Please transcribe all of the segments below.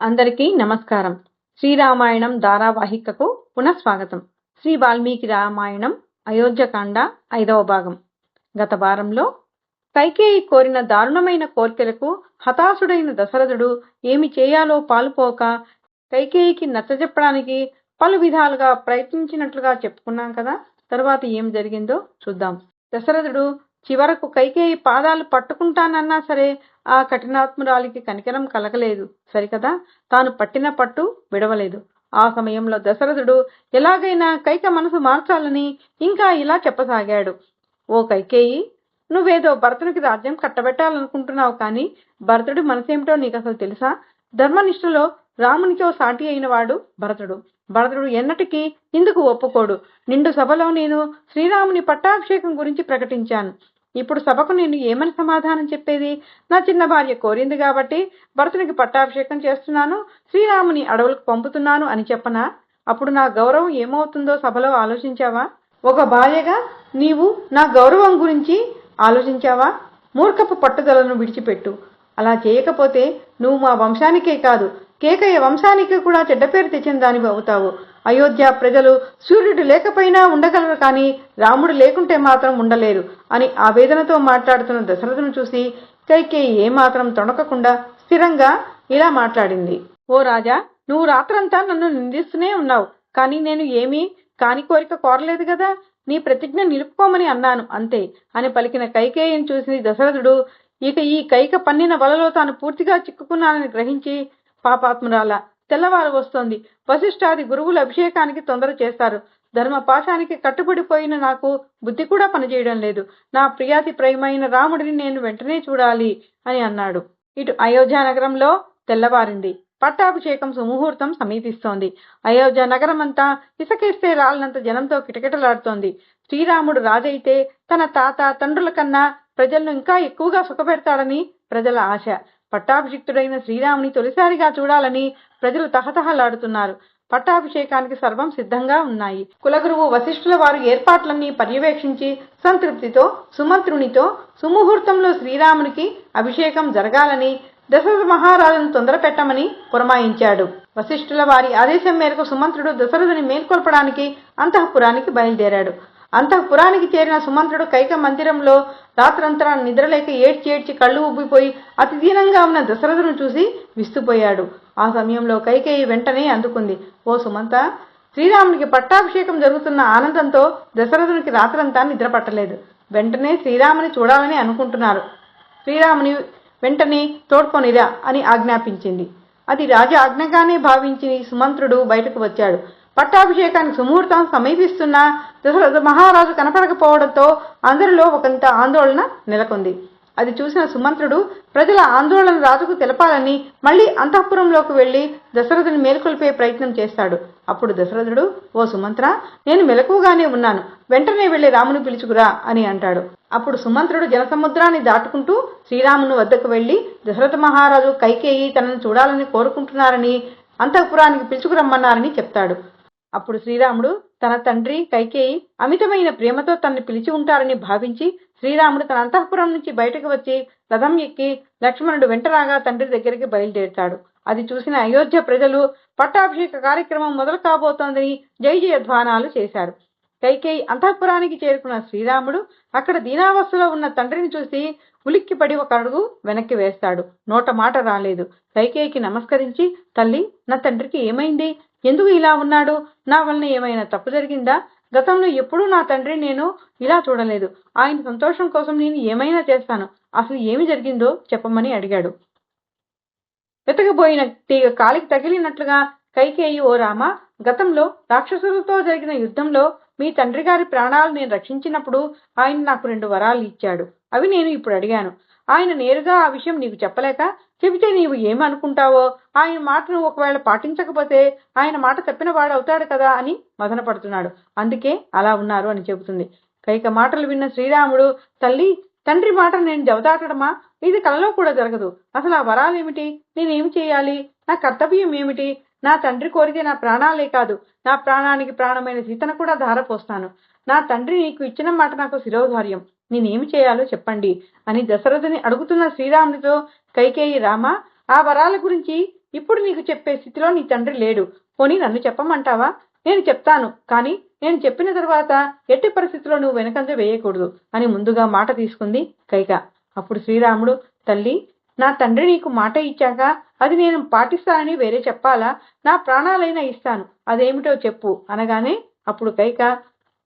అందరికీ నమస్కారం. శ్రీరామాయణం ధారావాహికకు పునఃస్వాగతం. శ్రీ వాల్మీకి రామాయణం అయోధ్యకాండ ఐదవ భాగం. గత వారంలో కైకేయి కోరిన దారుణమైన కోర్కెలకు హతాశుడైన దశరథుడు ఏమి చేయాలో పాలుపోక కైకేయికి నచ్చజెప్పడానికి పలు విధాలుగా ప్రయత్నించినట్లుగా చెప్పుకున్నాం కదా? తరువాత ఏం జరిగిందో చూద్దాం. దశరథుడు చివరకు కైకేయి పాదాలు పట్టుకుంటానన్నా సరే ఆ కఠినాత్మురాలికి కనికరం కలగలేదు. సరికదా? తాను పట్టిన పట్టు విడవలేదు. ఆ సమయంలో దశరథుడు ఎలాగైనా కైక మనసు మార్చాలని ఇంకా ఇలా చెప్పసాగాడు. ఓ కైకేయి నువ్వేదో భరతునికి రాజ్యం కట్టబెట్టాలనుకుంటున్నావు కానీ భరతుడి మనసేమిటో నీకు అసలు తెలుసా? ధర్మనిష్టలో రామునితో సాటి అయిన వాడు భరతుడు. భరతుడు ఎన్నటికీ ఇందుకు ఒప్పుకోడు. నిండు సభలో నేను శ్రీరాముని పట్టాభిషేకం గురించి ప్రకటించాను. ఇప్పుడు సభకు నేను ఏమని సమాధానం చెప్పేది? నా చిన్న భార్య కోరింది కాబట్టి భరతునికి పట్టాభిషేకం చేస్తున్నాను శ్రీరాముని అడవులకు పంపుతున్నాను అని చెప్పనా? అప్పుడు నా గౌరవం ఏమవుతుందో సభలో ఆలోచించావా? ఒక భార్యగా నీవు నా గౌరవం గురించి ఆలోచించావా? మూర్ఖపు పట్టుదలను విడిచిపెట్టు. అలా చేయకపోతే నువ్వు మా వంశానికే కాదు కేకయ్య వంశానికి కూడా చెడ్డ పేరు తెచ్చిన దానివి అవుతావు. అయోధ్య ప్రజలు సూర్యుడు లేకపోయినా ఉండగలరు కానీ రాముడు లేకుంటే మాత్రం ఉండలేరు అని ఆవేదనతో మాట్లాడుతున్న దశరథును చూసి కైకేయి ఏమాత్రం తొణకకుండా స్థిరంగా ఇలా మాట్లాడింది. ఓ రాజా నువ్వు రాత్రంతా నన్ను నిందిస్తూనే ఉన్నావు. కానీ నేను ఏమీ కాని కోరిక కోరలేదు కదా. నీ ప్రతిజ్ఞ నిలుపుకోమని అన్నాను అంతే అని పలికిన కైకేయిని చూసి దశరథుడు. ఇక ఈ కైక పన్నిన వలలో తాను పూర్తిగా చిక్కుకున్నానని గ్రహించి పాపాత్మురాల. తెల్లవారు వస్తోంది. వశిష్ఠాది గురువుల అభిషేకానికి తొందర చేస్తారు. ధర్మపాశానికి కట్టుబడిపోయిన నాకు బుద్ధి కూడా పనిచేయడం లేదు. నా ప్రియాతి ప్రేమైన రాముడిని నేను వెంటనే చూడాలి అని అన్నాడు. ఇటు అయోధ్య నగరంలో తెల్లవారింది. పట్టాభిషేకం సుముహూర్తం సమీపిస్తోంది. అయోధ్య నగరమంతా ఇసకేస్తే రాలినంత జనంతో కిటకిటలాడుతోంది. శ్రీరాముడు రాజైతే తన తాత తండ్రుల కన్నా ప్రజలను ఇంకా ఎక్కువగా సుఖపెడతాడని ప్రజల ఆశ. పట్టాభిషిక్తుడైన శ్రీరాముని తొలిసారిగా చూడాలని ప్రజలు తహతహలాడుతున్నారు. పట్టాభిషేకానికి సర్వం సిద్ధంగా ఉన్నాయి. కులగురువు వశిష్ఠుల వారు ఏర్పాట్లన్నీ పర్యవేక్షించి సంతృప్తితో సుమంత్రునితో సుముహూర్తంలో శ్రీరామునికి అభిషేకం జరగాలని దశరథ మహారాజును తొందర పెట్టమని పురమాయించాడు. వశిష్ఠుల వారి ఆదేశం మేరకు సుమంత్రుడు దశరథుని మేల్కొల్పడానికి అంతఃపురానికి బయలుదేరాడు. అంతఃపురానికి చేరిన సుమంత్రుడు కైక మందిరంలో రాత్రంతరా నిద్రలేక ఏడ్చి ఏడ్చి కళ్ళు ఉబ్బిపోయి అతి దీనంగా ఉన్న దశరథును చూసి విస్తుపోయాడు. ఆ సమయంలో కైకేయి వెంటనే అందుకుంది. ఓ సుమంత శ్రీరామునికి పట్టాభిషేకం జరుగుతున్న ఆనందంతో దశరథునికి రాత్రంతా నిద్ర పట్టలేదు. వెంటనే శ్రీరాముని చూడాలని అనుకుంటున్నారు. శ్రీరాముని వెంటనే తోడ్కొనిరా అని ఆజ్ఞాపించింది. అది రాజు ఆజ్ఞగానే భావించి సుమంత్రుడు బయటకు వచ్చాడు. పట్టాభిషేకానికి సుముహూర్తం సమీపిస్తున్నా దశరథ మహారాజు కనపడకపోవడంతో అందరిలో ఒకంత ఆందోళన నెలకొంది. అది చూసిన సుమంత్రుడు ప్రజల ఆందోళన రాజుకు తెలపాలని మళ్ళీ అంతఃపురంలోకి వెళ్ళి దశరథుని మేల్కొల్పే ప్రయత్నం చేస్తాడు. అప్పుడు దశరథుడు ఓ సుమంత్ర నేను మెలకువగానే ఉన్నాను. వెంటనే వెళ్ళి రాముని పిలుచుకురా అని అంటాడు. అప్పుడు సుమంత్రుడు జనసముద్రాన్ని దాటుకుంటూ శ్రీరాముని వద్దకు వెళ్ళి దశరథ మహారాజు కైకేయి తనను చూడాలని కోరుకుంటున్నారని అంతఃపురానికి పిలుచుకురమ్మన్నారని చెప్తాడు. అప్పుడు శ్రీరాముడు తన తండ్రి కైకేయి అమితమైన ప్రేమతో తనని పిలిచి ఉంటారని భావించి శ్రీరాముడు తన అంతఃపురం నుంచి బయటకు వచ్చి రథం ఎక్కి లక్ష్మణుడు వెంటరాగా తండ్రి దగ్గరికి బయలుదేరుతాడు. అది చూసిన అయోధ్య ప్రజలు పట్టాభిషేక కార్యక్రమం మొదలు కాబోతోందని జై జయధ్వానాలు చేశారు. కైకేయి అంతఃపురానికి చేరుకున్న శ్రీరాముడు అక్కడ దీనావస్థలో ఉన్న తండ్రిని చూసి ఉలిక్కిపడి ఒక అడుగు వెనక్కి వేస్తాడు. నోట మాట రాలేదు. కైకేయికి నమస్కరించి తల్లి నా తండ్రికి ఏమైంది? ఎందుకు ఇలా ఉన్నాడు? నా వలన ఏమైనా తప్పు జరిగిందా? గతంలో ఎప్పుడూ నా తండ్రి నేను ఇలా చూడలేదు. ఆయన సంతోషం కోసం నేను ఏమైనా చేస్తాను? అసలు ఏమి జరిగిందో చెప్పమని అడిగాడు. వెతకబోయిన తీగ కాలికి తగిలినట్లుగా కైకేయి ఓ రామ గతంలో రాక్షసులతో జరిగిన యుద్ధంలో మీ తండ్రి గారి ప్రాణాలు నేను రక్షించినప్పుడు ఆయన నాకు రెండు వరాలు ఇచ్చాడు. అవి నేను ఇప్పుడు అడిగాను. ఆయన నేరుగా ఆ విషయం నీకు చెప్పలేక చెబితే నీవు ఏమనుకుంటావో? ఆయన మాటను ఒకవేళ పాటించకపోతే ఆయన మాట తప్పినవాడు అవుతాడు కదా అని మదనపడుతున్నాడు. అందుకే అలా ఉన్నారు అని చెబుతుంది. కైక మాటలు విన్న శ్రీరాముడు తల్లి తండ్రి మాట నేను జవదాటడమా? ఇది కలలో కూడా జరగదు. అసలు ఆ వరాలేమిటి నేనేమి చేయాలి? నా కర్తవ్యం ఏమిటి? నా తండ్రి కోరితే నా ప్రాణాలే కాదు. నా ప్రాణానికి ప్రాణమైన సీతను కూడా ధారపోస్తాను. నా తండ్రి నీకు ఇచ్చిన మాట నాకు శిరోధార్యం. నేనేమి చేయాలో చెప్పండి అని దశరథుని అడుగుతున్న శ్రీరామునితో కైకేయి రామ ఆ వరాల గురించి ఇప్పుడు నీకు చెప్పే స్థితిలో నీ తండ్రి లేడు. పోనీ నన్ను చెప్పమంటావా? నేను చెప్తాను కానీ నేను చెప్పిన తర్వాత ఎట్టి పరిస్థితిలో నువ్వు వెనకంజ వేయకూడదు అని ముందుగా మాట తీసుకుంది కైక. అప్పుడు శ్రీరాముడు తల్లి నా తండ్రి నీకు మాట ఇచ్చాక అది నేను పాటిస్తానని వేరే చెప్పాలా? నా ప్రాణాలైనా ఇస్తాను. అదేమిటో చెప్పు అనగానే అప్పుడు కైక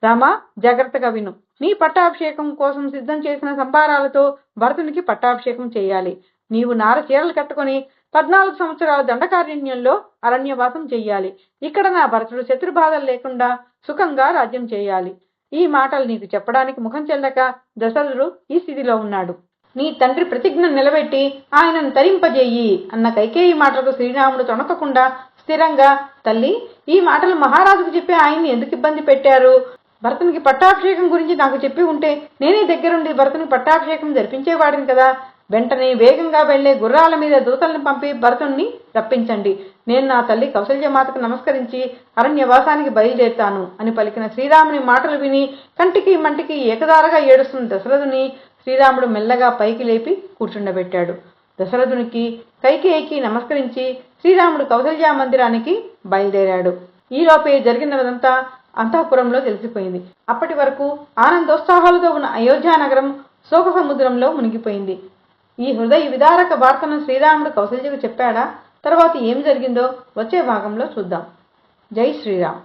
రామా జాగ్రత్తగా విను. నీ పట్టాభిషేకం కోసం సిద్ధం చేసిన సంభారాలతో భరతునికి పట్టాభిషేకం చేయాలి. నీవు నార చీరలు కట్టుకొని పద్నాలుగు సంవత్సరాల దండకారణ్యంలో అరణ్యవాసం చెయ్యాలి. ఇక్కడ నా భరతుడు శత్రుబాధలు లేకుండా సుఖంగా రాజ్యం చేయాలి. ఈ మాటలు నీకు చెప్పడానికి ముఖం చెల్లక దశరథుడు ఈ స్థితిలో ఉన్నాడు. నీ తండ్రి ప్రతిజ్ఞ నిలబెట్టి ఆయనను తరింపజేయి అన్న కైకేయి మాటలకు శ్రీరాముడు తొణకకుండా స్థిరంగా తల్లి ఈ మాటలు మహారాజుకు చెప్పి ఆయన్ని ఎందుకు ఇబ్బంది పెట్టారు? భరతునికి పట్టాభిషేకం గురించి నాకు చెప్పి ఉంటే నేనే దగ్గరుండి భరతునికి పట్టాభిషేకం జరిపించేవాడిని కదా. వెంటనే వేగంగా వెళ్ళే గుర్రాల మీద దూతల్ని పంపి భరతుణ్ణి రప్పించండి. నేను నా తల్లి కౌశల్యమాతకు నమస్కరించి అరణ్యవాసానికి బయలుదేరుతాను అని పలికిన శ్రీరాముని మాటలు విని కంటికి మంటికి ఏకదారగా ఏడుస్తున్న దశరథుని శ్రీరాముడు మెల్లగా పైకి లేపి కూర్చుండబెట్టాడు. దశరథునికి కైకేయికి నమస్కరించి శ్రీరాముడు కౌశల్యా మందిరానికి బయలుదేరాడు. ఈలోపే జరిగినదంతా అంతఃపురంలో తెలిసిపోయింది. అప్పటి వరకు ఆనందోత్సాహాలతో ఉన్న అయోధ్య నగరం శోక సముద్రంలో మునిగిపోయింది. ఈ హృదయ విదారక వార్తను శ్రీరాముడు కౌశల్యకు చెప్పాడా? తర్వాత ఏం జరిగిందో వచ్చే భాగంలో చూద్దాం. జై శ్రీరామ్.